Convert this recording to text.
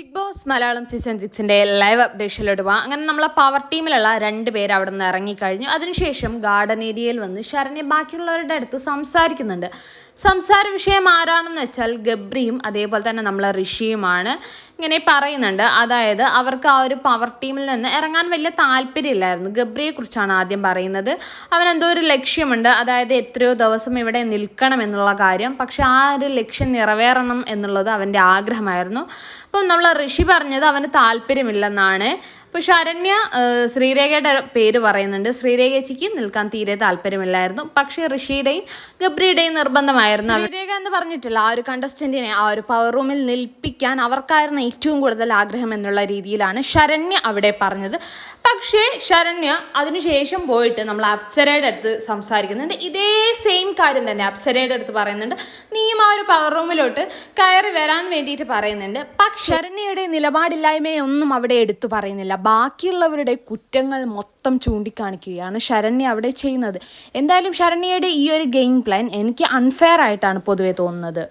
Big Boss Malayalam season സിക്സിന്റെ live അപ്ഡേഷനിലോട്ട് പോവാം. അങ്ങനെ നമ്മളെ പവർ ടീമിലുള്ള രണ്ട് പേര് അവിടെ നിന്ന് ഇറങ്ങിക്കഴിഞ്ഞു. അതിനുശേഷം ഗാർഡൻ ഏരിയയിൽ വന്ന് ശരണ്യ ബാക്കിയുള്ളവരുടെ അടുത്ത് സംസാരിക്കുന്നുണ്ട്. സംസാര വിഷയം ആരാണെന്ന് വെച്ചാൽ ഗബ്രിയും അതേപോലെ തന്നെ നമ്മളെ ഋഷിയുമാണ്. ഇങ്ങനെ പറയുന്നുണ്ട്. അതായത് അവർക്ക് ആ ഒരു പവർ ടീമിൽ നിന്ന് ഇറങ്ങാൻ വലിയ താല്പര്യമില്ലായിരുന്നു. ഗബ്രിയെ കുറിച്ചാണ് ആദ്യം പറയുന്നത്. അവൻ എന്തോ ഒരു ലക്ഷ്യമുണ്ട്. അതായത് എത്രയോ ദിവസം ഇവിടെ നിൽക്കണം എന്നുള്ള കാര്യം. പക്ഷെ ആ ഒരു ലക്ഷ്യം നിറവേറണം എന്നുള്ളത് അവന്റെ ആഗ്രഹമായിരുന്നു. അപ്പം നമ്മൾ ഋഷി പറഞ്ഞത് അവന് താല്പര്യമില്ലെന്നാണ്. അപ്പോൾ ശരണ്യ ശ്രീരേഖയുടെ പേര് പറയുന്നുണ്ട്. ശ്രീരേഖച്ചിക്ക് നിൽക്കാൻ തീരെ താല്പര്യമില്ലായിരുന്നു. പക്ഷേ ഋഷിയുടെയും ഗബ്രിയുടെയും നിർബന്ധമായിരുന്നു. ശ്രീരേഖ എന്ന് പറഞ്ഞിട്ടില്ല. ആ ഒരു കണ്ടസ്റ്റന്റിനെ ആ ഒരു പവർ റൂമിൽ നിൽപ്പിക്കാൻ അവർക്കായിരുന്നു ഏറ്റവും കൂടുതൽ ആഗ്രഹം എന്നുള്ള രീതിയിലാണ് ശരണ്യ അവിടെ പറഞ്ഞത്. പക്ഷേ ശരണ്യ അതിനുശേഷം പോയിട്ട് നമ്മൾ അപ്സരയുടെ അടുത്ത് സംസാരിക്കുന്നുണ്ട്. ഇതേ സെയിം കാര്യം തന്നെ അപ്സരയുടെ അടുത്ത് പറയുന്നുണ്ട്. നീയും ആ ഒരു പവർ റൂമിലോട്ട് കയറി വരാൻ വേണ്ടിയിട്ട് പറയുന്നുണ്ട്. പക്ഷേ ശരണ്യയുടെ നിലപാടില്ലായ്മയൊന്നും അവിടെ എടുത്തു പറയുന്നില്ല. ബാക്കിയുള്ളവരുടെ കുറ്റങ്ങൾ മൊത്തം ചൂണ്ടിക്കാണിക്കുകയാണ് ശരണ്യ അവിടെ ചെയ്യുന്നത്. എന്തായാലും ശരണ്യയുടെ ഈ ഒരു ഗെയിം പ്ലാൻ എനിക്ക് അൺഫെയർ ആയിട്ടാണ് പൊതുവെ തോന്നുന്നത്.